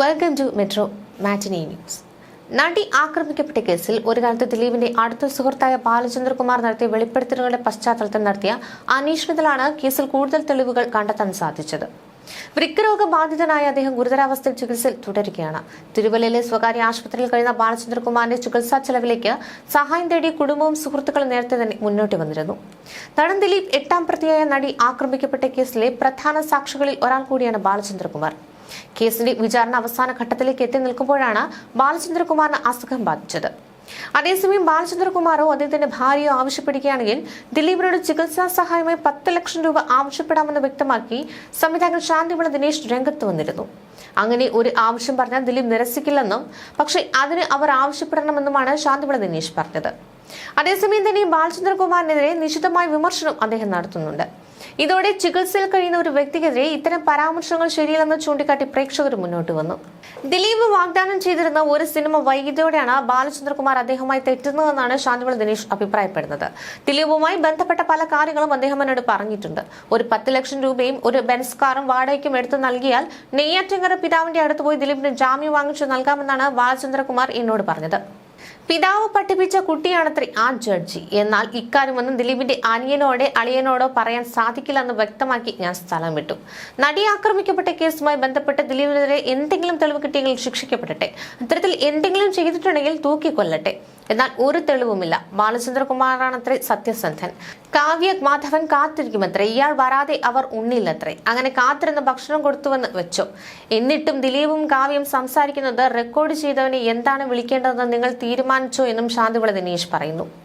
Welcome to metro matinee news നടി ആക്രമിക്കപ്പെട്ട കേസിൽ ഒരു കാലത്ത് ദിലീപിന്റെ അടുത്ത സുഹൃത്തായ ബാലചന്ദ്രകുമാർ നടത്തിയ വെളിപ്പെടുത്തലുകളുടെ പശ്ചാത്തലത്തിൽ നടത്തിയ അന്വേഷണത്തിലാണ് കേസിൽ കൂടുതൽ തെളിവുകൾ കണ്ടെത്താൻ സാധിച്ചത്. വൃക്കരോഗ ബാധിതനായ അദ്ദേഹം ഗുരുതരാവസ്ഥയിൽ ചികിത്സയിൽ തുടരുകയാണ്. തിരുവല്ലയിലെ സ്വകാര്യ ആശുപത്രിയിൽ കഴിയുന്ന ബാലചന്ദ്രകുമാറിന്റെ ചികിത്സാ ചെലവിലേക്ക് സഹായം തേടി കുടുംബവും സുഹൃത്തുക്കളും നേരത്തെ തന്നെ മുന്നോട്ട് വന്നിരുന്നു. നടൻ ദിലീപ് എട്ടാം പ്രതിയായ നടി ആക്രമിക്കപ്പെട്ട കേസിലെ പ്രധാന സാക്ഷികളിൽ ഒരാൾ കൂടിയാണ് ബാലചന്ദ്രകുമാർ. കേസിന്റെ വിചാരണ അവസാന ഘട്ടത്തിലേക്ക് എത്തി നിൽക്കുമ്പോഴാണ് ബാലചന്ദ്രകുമാറിന് അസുഖം ബാധിച്ചത്. അതേസമയം ബാലചന്ദ്രകുമാറോ അദ്ദേഹത്തിന്റെ ഭാര്യയോ ആവശ്യപ്പെടുകയാണെങ്കിൽ ദിലീപിനോട് ചികിത്സാ സഹായമായി പത്ത് ലക്ഷം രൂപ ആവശ്യപ്പെടാമെന്ന് വ്യക്തമാക്കി സംവിധായകൻ ശാന്തിവിള ദിനേശ് രംഗത്ത് വന്നിരുന്നു. അങ്ങനെ ഒരു ആവശ്യം പറഞ്ഞാൽ ദിലീപ് നിരസിക്കില്ലെന്നും പക്ഷേ അതിന് അവർ ആവശ്യപ്പെടണമെന്നുമാണ് ശാന്തിവിള ദിനേശ് പറഞ്ഞത്. അതേസമയം തന്നെ ബാലചന്ദ്രകുമാറിനെതിരെ നിശിതമായ വിമർശനം അദ്ദേഹം നടത്തുന്നുണ്ട്. ഇതോടെ ചികിത്സയിൽ കഴിയുന്ന ഒരു വ്യക്തിക്കെതിരെ ഇത്തരം പരാമർശങ്ങൾ ശരിയല്ലെന്ന് ചൂണ്ടിക്കാട്ടി പ്രേക്ഷകർ മുന്നോട്ട് വന്നു. ദിലീപ് വാഗ്ദാനം ചെയ്തിരുന്ന ഒരു സിനിമ വൈകിട്ടോടെയാണ് ബാലചന്ദ്രകുമാർ അദ്ദേഹമായി തെറ്റുന്നതെന്നാണ് ശാന്തിവിള ദിനേശ് അഭിപ്രായപ്പെടുന്നത്. ദിലീപുമായി ബന്ധപ്പെട്ട പല കാര്യങ്ങളും അദ്ദേഹം എന്നോട് പറഞ്ഞിട്ടുണ്ട്. ഒരു പത്ത് ലക്ഷം രൂപയും ഒരു ബെൻസ് കാറും വാടകയ്ക്കും എടുത്തു നൽകിയാൽ നെയ്യാറ്റിങ്കര പിതാവിന്റെ അടുത്ത് പോയി ദിലീപിന് ജാമ്യം വാങ്ങിച്ചു നൽകാമെന്നാണ് ബാലചന്ദ്രകുമാർ എന്നോട് പറഞ്ഞത്. പിതാവ് പഠിപ്പിച്ച കുട്ടിയാണത്രേ ആ ജഡ്ജി. എന്നാൽ ഇക്കാര്യമൊന്നും ദിലീപിന്റെ അനിയനോടെ അളിയനോടോ പറയാൻ സാധിക്കില്ലെന്ന് വ്യക്തമാക്കി ഞാൻ സ്ഥലം വിട്ടു. നടി ആക്രമിക്കപ്പെട്ട കേസുമായി ബന്ധപ്പെട്ട് ദിലീപിനെതിരെ എന്തെങ്കിലും തെളിവ് കിട്ടിയെങ്കിൽ ശിക്ഷിക്കപ്പെടട്ടെ. അത്തരത്തിൽ എന്തെങ്കിലും ചെയ്തിട്ടുണ്ടെങ്കിൽ തൂക്കിക്കൊല്ലട്ടെ. എന്നാൽ ഒരു തെളിവുമില്ല. ബാലചന്ദ്രകുമാറാണത്രേ സത്യസന്ധൻ. കാവ്യ മാധവൻ കാത്തിരിക്കുമത്രേ. ഇയാൾ വരാതെ അവർ ഉണ്ണില്ലത്രേ. അങ്ങനെ കാത്തിരുന്ന് ഭക്ഷണം കൊടുത്തുവെന്ന് വെച്ചു. എന്നിട്ടും ദിലീപും കാവ്യം സംസാരിക്കുന്നത് റെക്കോർഡ് ചെയ്തവനെ എന്താണ് വിളിക്കേണ്ടതെന്ന് നിങ്ങൾ തീരുമാനിച്ചോ എന്നും ശാന്തിവിള ദിനേശ് പറയുന്നു.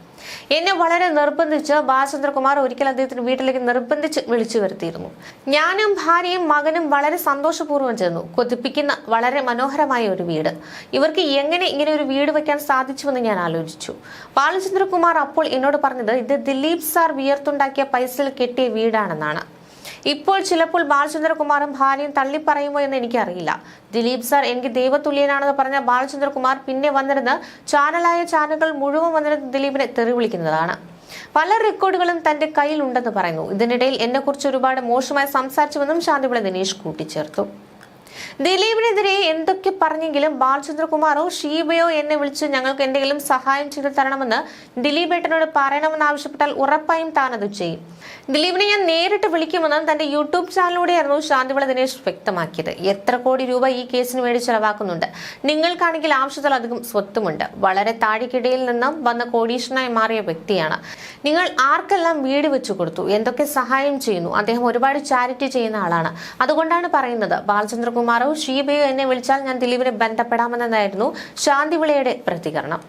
എന്നെ വളരെ നിർബന്ധിച്ച് ബാലചന്ദ്രകുമാർ ഒരിക്കൽ അദ്ദേഹത്തിന് വീട്ടിലേക്ക് നിർബന്ധിച്ച് വിളിച്ചു വരുത്തിയിരുന്നു. ഞാനും ഭാര്യയും മകനും വളരെ സന്തോഷപൂർവം ചെന്നു. കൊതിപ്പിക്കുന്ന വളരെ മനോഹരമായ ഒരു വീട്. ഇവർക്ക് എങ്ങനെ ഇങ്ങനെ ഒരു വീട് വെക്കാൻ സാധിച്ചുവെന്ന് ഞാൻ ആലോചിച്ചു. ബാലചന്ദ്രകുമാർ അപ്പോൾ എന്നോട് പറഞ്ഞത് ഇത് ദിലീപ് സാർ വിയർത്തുണ്ടാക്കിയ പൈസയിൽ കെട്ടിയ വീടാണെന്നാണ്. ഇപ്പോൾ ചിലപ്പോൾ ബാലചന്ദ്രകുമാറും ഭാര്യയും തള്ളിപ്പറയുമോ എന്ന് എനിക്കറിയില്ല. ദിലീപ് സാർ എനിക്ക് ദൈവതുല്യനാണെന്ന് പറഞ്ഞ ബാലചന്ദ്രകുമാർ പിന്നെ വന്നിരുന്ന് ചാനലായ ചാനലുകൾ മുഴുവൻ വന്നിരുന്ന് ദിലീപിനെ തെറി വിളിക്കുന്നതാണ്. പല റെക്കോർഡുകളും തന്റെ കയ്യിലുണ്ടെന്ന് പറയുന്നു. ഇതിനിടയിൽ എന്നെക്കുറിച്ച് ഒരുപാട് മോശമായി സംസാരിച്ചുവെന്നും ശാന്തിപുള്ള ദിനേശ് കൂട്ടിച്ചേർത്തു. ദിലീപിനെതിരെ എന്തൊക്കെ പറഞ്ഞെങ്കിലും ബാലചന്ദ്രകുമാറോ ഷീബയോ എന്നെ വിളിച്ച് ഞങ്ങൾക്ക് എന്തെങ്കിലും സഹായം ചെയ്തു തരണമെന്ന് ദിലീപ് ഏട്ടനോട് പറയണമെന്ന് ആവശ്യപ്പെട്ടാൽ ഉറപ്പായും അത് ചെയ്യും. ദിലീപിനെ ഞാൻ നേരിട്ട് വിളിക്കുമെന്നും തന്റെ യൂട്യൂബ് ചാനലിലൂടെയായിരുന്നു ശാന്തിവിള ദിനേശ് വ്യക്തമാക്കിയത്. എത്ര കോടി രൂപ ഈ കേസിന് വേണ്ടി ചെലവാക്കുന്നുണ്ട്. നിങ്ങൾക്കാണെങ്കിൽ ആവശ്യത്തിലധികം സ്വത്തുമുണ്ട്. വളരെ താഴെക്കിടയിൽ നിന്നും വന്ന കോടീശ്വരനായി മാറിയ വ്യക്തിയാണ്. നിങ്ങൾ ആർക്കെല്ലാം വീട് വെച്ചു കൊടുത്തു? എന്തൊക്കെ സഹായം ചെയ്യുന്നു? അദ്ദേഹം ഒരുപാട് ചാരിറ്റി ചെയ്യുന്ന ആളാണ്. അതുകൊണ്ടാണ് പറയുന്നത് ബാലചന്ദ്രകുമാറോ ഷീബയോ എന്നെ വിളിച്ചാൽ ഞാൻ ദിലീപിനെ ബന്ധപ്പെടാമെന്നതായിരുന്നു ശാന്തിവിളയുടെ പ്രതികരണം.